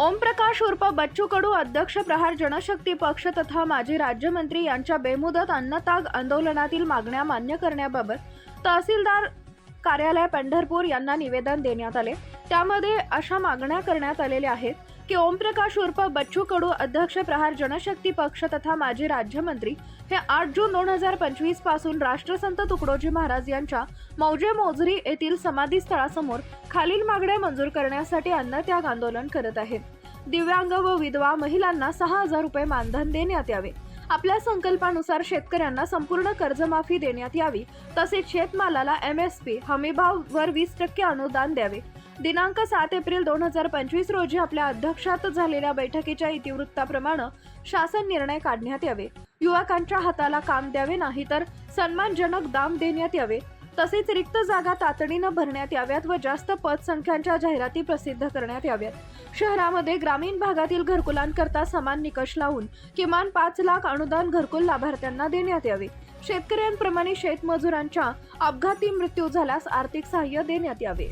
ओमप्रकाश उर्फ बच्चू कडू अध्यक्ष प्रहार जनशक्ती पक्ष तथा माजी राज्यमंत्री यांच्या बेमुदत अन्नताग आंदोलनातील मागण्या मान्य करण्याबाबत तहसीलदार कार्यालय पंढरपूर यांना निवेदन देण्यात आले. त्यामध्ये अशा मागण्या करण्यात आलेल्या आहेत की ओमप्रकाश उर्फ बच्चू कडू अध्यक्ष प्रहार जनशक्ती पक्ष तथा माजी राज्यमंत्री हे आठ जून दोन हजार पंचवीसपासून राष्ट्रसंत तुकडोजी महाराज यांच्या मौजे मोजरी येथील समाधीस्थळासमोर खालील मागण्या मंजूर करण्यासाठी अन्नत्याग आंदोलन करत आहेत. दिव्यांग व विधवा महिलांना सहा हजार रुपये मानधन देण्यात यावे. आपल्या संकल्पानुसार शेतकऱ्यांना संपूर्ण कर्जमाफी देण्यात यावी. तसेच शेतमालाला एम एस पी हमीभाववर वीस टक्के अनुदान द्यावे. दिनांक सात एप्रिल दोन हजार पंचवीस रोजी आपल्या अध्यक्षात झालेल्या बैठकीच्या इतिवृत्ताप्रमाणे शासन निर्णय काढण्यात यावे. युवकांच्या हाताला काम द्यावे नाही तर सन्मानजनक दाम देण्यात यावे. तसेच रिक्त जागा तातडीनं भरण्यात याव्यात व जास्त पदसंख्यांच्या जाहिराती प्रसिद्ध करण्यात याव्यात. शहरामध्ये ग्रामीण भागातील घरकुलांकरता समान निकष लावून किमान पाच लाख अनुदान घरकुल लाभार्थ्यांना देण्यात यावे. शेतकऱ्यांप्रमाणे शेतमजुरांच्या अपघाती मृत्यू झाल्यास आर्थिक सहाय्य देण्यात यावे.